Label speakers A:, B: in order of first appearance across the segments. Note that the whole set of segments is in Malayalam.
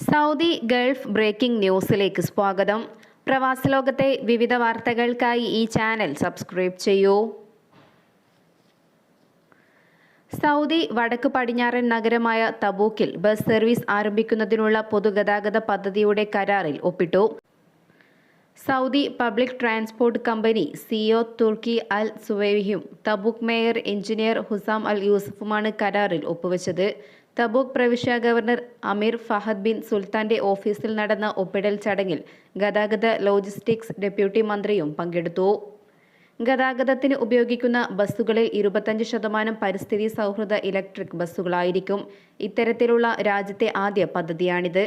A: സൗദി ഗൾഫ് ബ്രേക്കിംഗ് ന്യൂസിലേക്ക് സ്വാഗതം. പ്രവാസ ലോകത്തെ വിവിധ വാർത്തകൾക്കായി ഈ ചാനൽ സബ്സ്ക്രൈബ് ചെയ്യൂ. സൗദി വടക്ക് പടിഞ്ഞാറൻ നഗരമായ തബൂക്കിൽ ബസ് സർവീസ് ആരംഭിക്കുന്നതിനുള്ള പൊതുഗതാഗത പദ്ധതിയുടെ കരാറിൽ ഒപ്പിട്ടു. Saudi public transport company CEO Turki Al സുവൈഹിയും Tabuk mayor engineer Husam Al യൂസഫുമാണ് കരാറിൽ ഒപ്പുവെച്ചത്. തബൂക്ക് പ്രവിശ്യ ഗവർണർ അമീർ ഫഹദ് ബിൻ സുൽത്താന്റെ ഓഫീസിൽ നടന്ന ഒപ്പിടൽ ചടങ്ങിൽ ഗതാഗത ലോജിസ്റ്റിക്സ് ഡെപ്യൂട്ടി മന്ത്രിയും പങ്കെടുത്തു. ഗതാഗതത്തിന് ഉപയോഗിക്കുന്ന ബസ്സുകളിൽ ഇരുപത്തഞ്ച് ശതമാനം പരിസ്ഥിതി സൗഹൃദ ഇലക്ട്രിക് ബസ്സുകളായിരിക്കും ഇത്തരത്തിലുള്ള രാജ്യത്തെ ആദ്യ പദ്ധതിയാണിത്.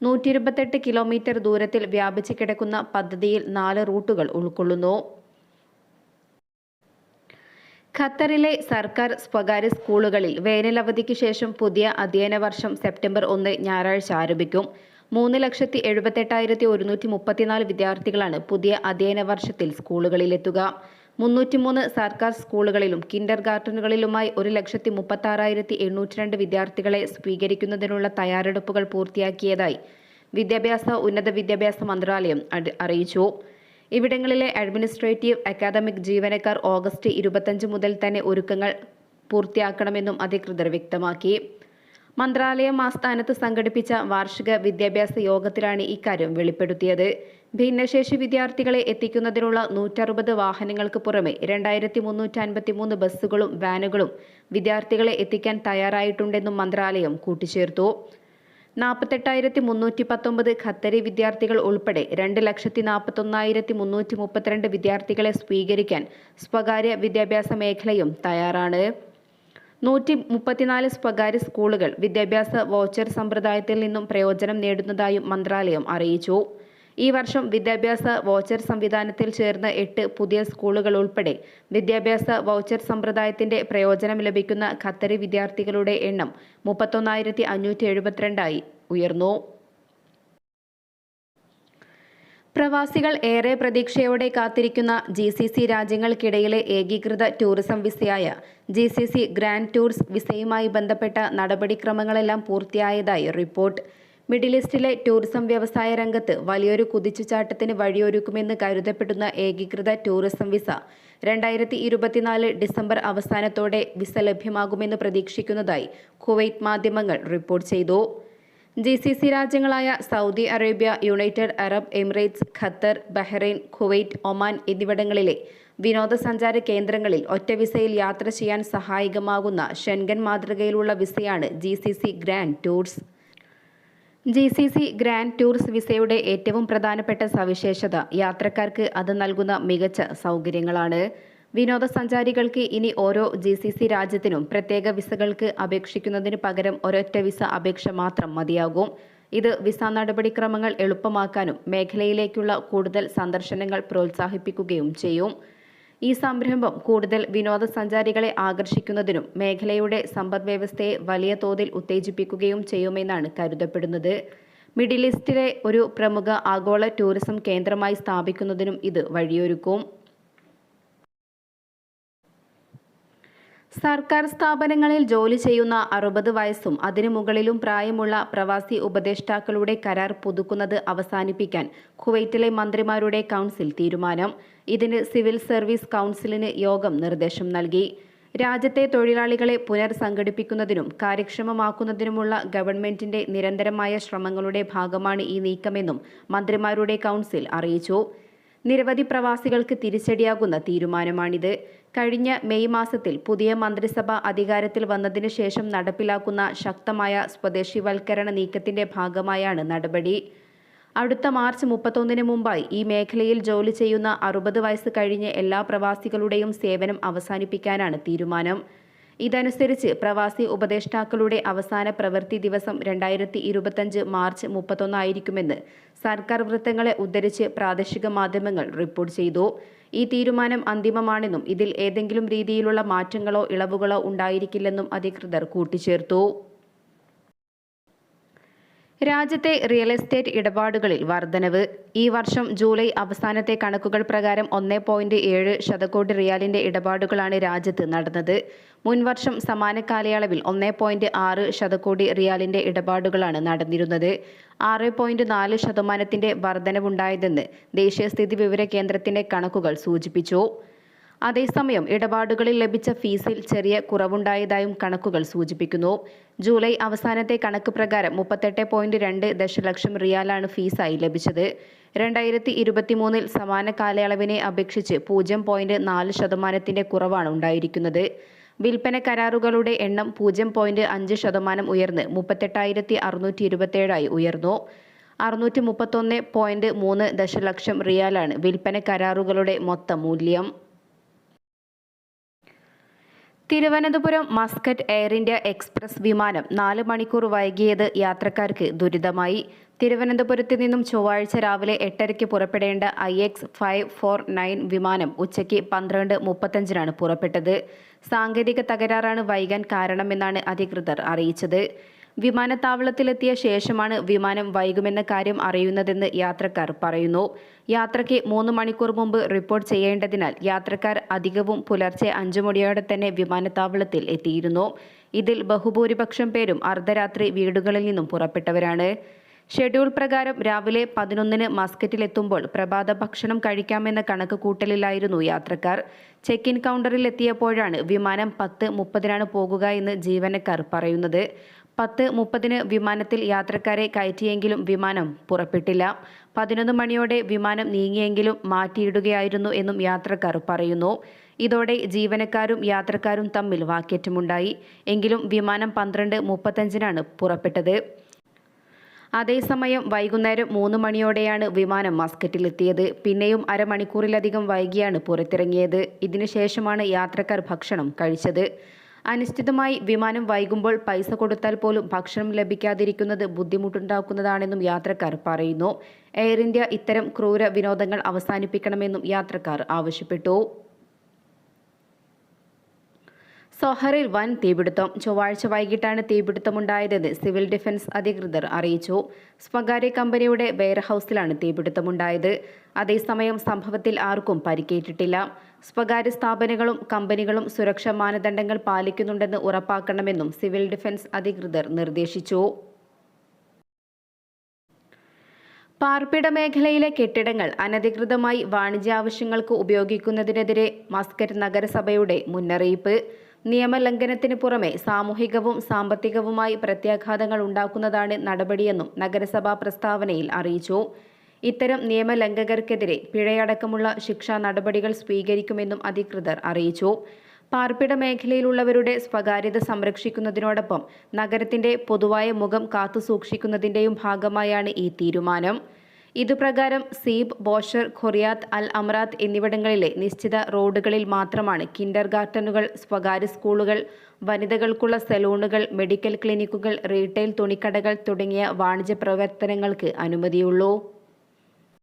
A: നൂറ്റി ഇരുപത്തെട്ട് കിലോമീറ്റർ ദൂരത്തിൽ വ്യാപിച്ചു കിടക്കുന്ന പദ്ധതിയിൽ നാല് റൂട്ടുകൾ ഉൾക്കൊള്ളുന്നു. ഖത്തറിലെ സർക്കാർ സ്വകാര്യ സ്കൂളുകളിൽ വേനലവധിക്ക് ശേഷം പുതിയ അധ്യയന വർഷം സെപ്റ്റംബർ ഒന്ന് ഞായറാഴ്ച ആരംഭിക്കും. മൂന്ന് ലക്ഷത്തി എഴുപത്തെട്ടായിരത്തി ഒരുന്നൂറ്റി മുപ്പത്തിനാല് വിദ്യാർത്ഥികളാണ് പുതിയ അധ്യയന വർഷത്തിൽ സ്കൂളുകളിലെത്തുക. മുന്നൂറ്റിമൂന്ന് സർക്കാർ സ്കൂളുകളിലും കിൻഡർ ഗാർഡനുകളിലുമായി ഒരു ലക്ഷത്തി മുപ്പത്താറായിരത്തി എണ്ണൂറ്റി രണ്ട് വിദ്യാർത്ഥികളെ സ്വീകരിക്കുന്നതിനുള്ള തയ്യാറെടുപ്പുകൾ പൂർത്തിയാക്കിയതായി വിദ്യാഭ്യാസ ഉന്നത വിദ്യാഭ്യാസ മന്ത്രാലയം അറിയിച്ചു. ഇവിടങ്ങളിലെ അഡ്മിനിസ്ട്രേറ്റീവ് അക്കാദമിക് ജീവനക്കാർ ഓഗസ്റ്റ് ഇരുപത്തഞ്ച് മുതൽ തന്നെ ഒരുക്കങ്ങൾ പൂർത്തിയാക്കണമെന്നും അധികൃതർ വ്യക്തമാക്കി. മന്ത്രാലയം ആസ്ഥാനത്ത് സംഘടിപ്പിച്ച വാർഷിക വിദ്യാഭ്യാസ യോഗത്തിലാണ് ഇക്കാര്യം വെളിപ്പെടുത്തിയത്. ഭിന്നശേഷി വിദ്യാർത്ഥികളെ എത്തിക്കുന്നതിനുള്ള നൂറ്ററുപത് വാഹനങ്ങൾക്ക് പുറമെ രണ്ടായിരത്തി മുന്നൂറ്റി അൻപത്തി മൂന്ന് ബസ്സുകളും വാനുകളും വിദ്യാർത്ഥികളെ എത്തിക്കാൻ തയ്യാറായിട്ടുണ്ടെന്നും മന്ത്രാലയം കൂട്ടിച്ചേർത്തു. നാൽപ്പത്തെട്ടായിരത്തി മുന്നൂറ്റി പത്തൊമ്പത് ഖത്തരി വിദ്യാർത്ഥികൾ ഉൾപ്പെടെ രണ്ട് ലക്ഷത്തി നാൽപ്പത്തൊന്നായിരത്തി മുന്നൂറ്റി മുപ്പത്തിരണ്ട് വിദ്യാർത്ഥികളെ സ്വീകരിക്കാൻ സ്വകാര്യ വിദ്യാഭ്യാസ മേഖലയും തയ്യാറാണ്. നൂറ്റി മുപ്പത്തിനാല് സ്വകാര്യ സ്കൂളുകൾ വിദ്യാഭ്യാസ വൗച്ചർ സമ്പ്രദായത്തിൽ നിന്നും പ്രയോജനം നേടുന്നതായും മന്ത്രാലയം അറിയിച്ചു. ഈ വർഷം വിദ്യാഭ്യാസ വൗച്ചർ സംവിധാനത്തിൽ ചേർന്ന എട്ട് പുതിയ സ്കൂളുകൾ ഉൾപ്പെടെ വിദ്യാഭ്യാസ വൗച്ചർ സമ്പ്രദായത്തിന്റെ പ്രയോജനം ലഭിക്കുന്ന ഖത്തറി വിദ്യാർത്ഥികളുടെ എണ്ണം മുപ്പത്തൊന്നായിരത്തി അഞ്ഞൂറ്റി എഴുപത്തിരണ്ടായി ഉയർന്നു. പ്രവാസികൾ ഏറെ പ്രതീക്ഷയോടെ കാത്തിരിക്കുന്ന ജി സി സി രാജ്യങ്ങൾക്കിടയിലെ ഏകീകൃത tourism വിസയായ G C C grand tours വിസയുമായി ബന്ധപ്പെട്ട നടപടിക്രമങ്ങളെല്ലാം പൂർത്തിയായതായി റിപ്പോർട്ട്. മിഡിൽ ഈസ്റ്റിലെ ടൂറിസം വ്യവസായ രംഗത്ത് വലിയൊരു കുതിച്ചുചാട്ടത്തിന് വഴിയൊരുക്കുമെന്ന് കരുതപ്പെടുന്ന ഏകീകൃത ടൂറിസം വിസ രണ്ടായിരത്തി ഇരുപത്തിനാല് ഡിസംബർ അവസാനത്തോടെ വിസ ലഭ്യമാകുമെന്ന് പ്രതീക്ഷിക്കുന്നതായി കുവൈറ്റ് മാധ്യമങ്ങൾ റിപ്പോർട്ട് ചെയ്തു. G C C രാജ്യങ്ങളായ Saudi Arabia United Arab Emirates Qatar Bahrain Kuwait Oman എന്നിവിടങ്ങളിലെ വിനോദസഞ്ചാര കേന്ദ്രങ്ങളിൽ ഒറ്റ വിസയിൽ യാത്ര ചെയ്യാൻ സഹായകമാകുന്ന ഷെൻഗൻ മാതൃകയിലുള്ള വിസയാണ് G C C grand tours. G C C grand tours വിസയുടെ ഏറ്റവും പ്രധാനപ്പെട്ട സവിശേഷത യാത്രക്കാർക്ക് അത് നൽകുന്ന മികച്ച സൗകര്യങ്ങളാണ്. വിനോദസഞ്ചാരികൾക്ക് ഇനി ഓരോ ജി സി സി രാജ്യത്തിനും പ്രത്യേക വിസകൾക്ക് അപേക്ഷിക്കുന്നതിന് പകരം ഒരൊറ്റ വിസ അപേക്ഷ മാത്രം മതിയാകും. ഇത് വിസ നടപടിക്രമങ്ങൾ എളുപ്പമാക്കാനും മേഖലയിലേക്കുള്ള കൂടുതൽ സന്ദർശനങ്ങൾ പ്രോത്സാഹിപ്പിക്കുകയും ചെയ്യും. ഈ സംരംഭം കൂടുതൽ വിനോദസഞ്ചാരികളെ ആകർഷിക്കുന്നതിനും മേഖലയുടെ സമ്പദ്വ്യവസ്ഥയെ വലിയ തോതിൽ ഉത്തേജിപ്പിക്കുകയും ചെയ്യുമെന്നാണ് കരുതപ്പെടുന്നത്. മിഡിൽ ഈസ്റ്റിലെ ഒരു പ്രമുഖ ആഗോള ടൂറിസം കേന്ദ്രമായി സ്ഥാപിക്കുന്നതിനും ഇത് വഴിയൊരുക്കും. സർക്കാർ സ്ഥാപനങ്ങളിൽ ജോലി ചെയ്യുന്ന അറുപത് വയസ്സും അതിനു മുകളിലും പ്രായമുള്ള പ്രവാസി ഉപദേഷ്ടാക്കളുടെ കരാർ പുതുക്കുന്നത് അവസാനിപ്പിക്കാൻ കുവൈറ്റിലെ മന്ത്രിമാരുടെ കൗൺസിൽ തീരുമാനം. ഇതിന് സിവിൽ സർവീസ് കൗൺസിലിന് യോഗം നിർദ്ദേശം നൽകി. രാജ്യത്തെ തൊഴിലാളികളെ പുനർസംഘടിപ്പിക്കുന്നതിനും കാര്യക്ഷമമാക്കുന്നതിനുമുള്ള ഗവൺമെന്റിന്റെ നിരന്തരമായ ശ്രമങ്ങളുടെ ഭാഗമാണ് ഈ നീക്കമെന്നും മന്ത്രിമാരുടെ കൗൺസിൽ അറിയിച്ചു. നിരവധി പ്രവാസികൾക്ക് തിരിച്ചടിയാകുന്ന തീരുമാനമാണിത്. കഴിഞ്ഞ മെയ് മാസത്തിൽ പുതിയ മന്ത്രിസഭ അധികാരത്തിൽ വന്നതിനു ശേഷം നടപ്പിലാക്കുന്ന ശക്തമായ സ്വദേശിവൽക്കരണ നീക്കത്തിന്റെ ഭാഗമായാണ് നടപടി. അടുത്ത മാർച്ച് മുപ്പത്തൊന്നിന് മുമ്പായി ഈ മേഖലയിൽ ജോലി ചെയ്യുന്ന അറുപത് വയസ്സ് കഴിഞ്ഞ എല്ലാ പ്രവാസികളുടെയും സേവനം അവസാനിപ്പിക്കാനാണ് തീരുമാനം. ഇതനുസരിച്ച് പ്രവാസി ഉപദേഷ്ടാക്കളുടെ അവസാന പ്രവൃത്തി ദിവസം രണ്ടായിരത്തി ഇരുപത്തഞ്ച് മാർച്ച് മുപ്പത്തൊന്നായിരിക്കുമെന്ന് സർക്കാർ വൃത്തങ്ങളെ ഉദ്ധരിച്ച് പ്രാദേശിക മാധ്യമങ്ങൾ റിപ്പോർട്ട് ചെയ്തു. ഈ തീരുമാനം അന്തിമമാണെന്നും ഇതിൽ ഏതെങ്കിലും രീതിയിലുള്ള മാറ്റങ്ങളോ ഇളവുകളോ ഉണ്ടായിരിക്കില്ലെന്നും അധികൃതർ കൂട്ടിച്ചേർത്തു. രാജ്യത്തെ റിയൽ എസ്റ്റേറ്റ് ഇടപാടുകളിൽ വർധനവ്. ഈ വർഷം ജൂലൈ അവസാനത്തെ കണക്കുകൾ പ്രകാരം ഒന്നേ പോയിന്റ് ഏഴ് ശതകോടി റിയാലിന്റെ ഇടപാടുകളാണ് രാജ്യത്ത് നടന്നത്. മുൻവർഷം സമാന കാലയളവിൽ ഒന്നേ പോയിന്റ് ആറ് ശതകോടി റിയാലിന്റെ ഇടപാടുകളാണ് നടന്നിരുന്നത്. ആറ് പോയിന്റ് നാല് ശതമാനത്തിന്റെ വർധനവുണ്ടായതെന്ന് ദേശീയ സ്ഥിതി വിവര കേന്ദ്രത്തിന്റെ കണക്കുകൾ സൂചിപ്പിച്ചു. അതേസമയം ഇടപാടുകളിൽ ലഭിച്ച ഫീസിൽ ചെറിയ കുറവുണ്ടായതായും കണക്കുകൾ സൂചിപ്പിക്കുന്നു. ജൂലൈ അവസാനത്തെ കണക്ക് പ്രകാരം മുപ്പത്തെട്ട് പോയിന്റ് രണ്ട് ദശലക്ഷം റിയാലാണ് ഫീസായി ലഭിച്ചത്. രണ്ടായിരത്തി ഇരുപത്തിമൂന്നിൽ സമാന കാലയളവിനെ അപേക്ഷിച്ച് പൂജ്യം പോയിന്റ് നാല് ശതമാനത്തിന്റെ കുറവാണ് ഉണ്ടായിരിക്കുന്നത്. വിൽപ്പന കരാറുകളുടെ എണ്ണം പൂജ്യം പോയിന്റ് അഞ്ച് ശതമാനം ഉയർന്ന് മുപ്പത്തെട്ടായിരത്തി അറുന്നൂറ്റി ഇരുപത്തേഴായി ഉയർന്നു. അറുന്നൂറ്റി മുപ്പത്തൊന്ന് പോയിന്റ് മൂന്ന് ദശലക്ഷം റിയാലാണ് വിൽപ്പന കരാറുകളുടെ മൊത്തം മൂല്യം Thiruvananthapuram Muscat Air India Express വിമാനം നാല് മണിക്കൂർ വൈകിയത് യാത്രക്കാർക്ക് ദുരിതമായി. തിരുവനന്തപുരത്ത് നിന്നും ചൊവ്വാഴ്ച രാവിലെ എട്ടരയ്ക്ക് പുറപ്പെടേണ്ട I X five four nine വിമാനം ഉച്ചയ്ക്ക് പന്ത്രണ്ട് മുപ്പത്തഞ്ചിനാണ് പുറപ്പെട്ടത്. സാങ്കേതിക തകരാറാണ് വൈകാൻ കാരണമെന്നാണ് അധികൃതർ അറിയിച്ചത്. വിമാനത്താവളത്തിലെത്തിയ ശേഷമാണ് വിമാനം വൈകുമെന്ന കാര്യം അറിയുന്നതെന്ന് യാത്രക്കാർ പറയുന്നു. യാത്രയ്ക്ക് മൂന്ന് മണിക്കൂർ മുമ്പ് റിപ്പോർട്ട് ചെയ്യേണ്ടതിനാൽ യാത്രക്കാർ അധികവും പുലർച്ചെ അഞ്ചു മണിയോടെ തന്നെ വിമാനത്താവളത്തിൽ എത്തിയിരുന്നു. ഇതിൽ ബഹുഭൂരിപക്ഷം പേരും അർദ്ധരാത്രി വീടുകളിൽ നിന്നും പുറപ്പെട്ടവരാണ്. ഷെഡ്യൂൾ പ്രകാരം രാവിലെ പതിനൊന്നിന് മസ്കറ്റിലെത്തുമ്പോൾ പ്രഭാത ഭക്ഷണം കഴിക്കാമെന്ന കണക്ക് കൂട്ടലിലായിരുന്നു യാത്രക്കാർ. ചെക്ക് ഇൻ കൗണ്ടറിൽ എത്തിയപ്പോഴാണ് വിമാനം പത്ത് മുപ്പതിനാണ് പോകുക എന്ന് ജീവനക്കാർ പറയുന്നത്. പത്ത് മുപ്പതിന് വിമാനത്തിൽ യാത്രക്കാരെ കയറ്റിയെങ്കിലും വിമാനം പുറപ്പെട്ടില്ല. പതിനൊന്ന് മണിയോടെ വിമാനം നീങ്ങിയെങ്കിലും മാറ്റിയിടുകയായിരുന്നു എന്നും യാത്രക്കാർ പറയുന്നു. ഇതോടെ ജീവനക്കാരും യാത്രക്കാരും തമ്മിൽ വാക്കേറ്റമുണ്ടായി. എങ്കിലും വിമാനം പന്ത്രണ്ട് മുപ്പത്തഞ്ചിനാണ് പുറപ്പെട്ടത്. അതേസമയം വൈകുന്നേരം മൂന്ന് മണിയോടെയാണ് വിമാനം മസ്കറ്റിലെത്തിയത്. പിന്നെയും അരമണിക്കൂറിലധികം വൈകിയാണ് പുറത്തിറങ്ങിയത്. ഇതിനുശേഷമാണ് യാത്രക്കാർ ഭക്ഷണം കഴിച്ചത്. അനിശ്ചിതമായി വിമാനം വൈകുമ്പോൾ പൈസ കൊടുത്താൽ പോലും ഭക്ഷണം ലഭിക്കാതിരിക്കുന്നത് ബുദ്ധിമുട്ടുണ്ടാക്കുന്നതാണെന്നും യാത്രക്കാർ പറയുന്നു. എയർ ഇന്ത്യ ഇത്തരം ക്രൂര വിനോദങ്ങൾ അവസാനിപ്പിക്കണമെന്നും യാത്രക്കാർ ആവശ്യപ്പെട്ടു. സൊഹറിൽ വൻ തീപിടുത്തം. ചൊവ്വാഴ്ച വൈകിട്ടാണ് തീപിടുത്തമുണ്ടായതെന്ന് സിവിൽ ഡിഫൻസ് അധികൃതർ അറിയിച്ചു. സ്വകാര്യ കമ്പനിയുടെ വെയർഹൌസിലാണ് തീപിടുത്തമുണ്ടായത്. അതേസമയം സംഭവത്തിൽ ആർക്കും പരിക്കേറ്റിട്ടില്ല. സ്വകാര്യ സ്ഥാപനങ്ങളും കമ്പനികളും സുരക്ഷാ മാനദണ്ഡങ്ങൾ പാലിക്കുന്നുണ്ടെന്ന് ഉറപ്പാക്കണമെന്നും സിവിൽ ഡിഫൻസ് അധികൃതർ നിർദ്ദേശിച്ചു. പാർപ്പിട മേഖലയിലെ കെട്ടിടങ്ങൾ അനധികൃതമായി വാണിജ്യ ആവശ്യങ്ങൾക്ക് ഉപയോഗിക്കുന്നതിനെതിരെ മസ്കറ്റ് നഗരസഭയുടെ മുന്നറിയിപ്പ്. നിയമലംഘനത്തിന് പുറമെ സാമൂഹികവും സാമ്പത്തികവുമായി പ്രത്യാഘാതങ്ങൾ ഉണ്ടാക്കുന്നതാണ് നടപടിയെന്നും നഗരസഭാ പ്രസ്താവനയിൽ അറിയിച്ചു. ഇത്തരം നിയമലംഘകർക്കെതിരെ പിഴയടക്കമുള്ള ശിക്ഷാ നടപടികൾ സ്വീകരിക്കുമെന്നും അധികൃതർ അറിയിച്ചു. പാർപ്പിട മേഖലയിലുള്ളവരുടെ സ്വകാര്യത സംരക്ഷിക്കുന്നതിനോടൊപ്പം നഗരത്തിന്റെ പൊതുവായ മുഖം കാത്തുസൂക്ഷിക്കുന്നതിന്റെയും ഭാഗമായാണ് ഈ തീരുമാനം. ഇതുപ്രകാരം Seeb Bausher Quriyat Al Amerat എന്നിവിടങ്ങളിലെ നിശ്ചിത റോഡുകളിൽ മാത്രമാണ് കിൻഡർ ഗാർട്ടനുകൾ സ്വകാര്യ സ്കൂളുകൾ വനിതകൾക്കുള്ള സലൂണുകൾ മെഡിക്കൽ ക്ലിനിക്കുകൾ റീറ്റെയിൽ തുണിക്കടകൾ തുടങ്ങിയ വാണിജ്യ പ്രവർത്തനങ്ങൾക്ക് അനുമതിയുള്ളൂ.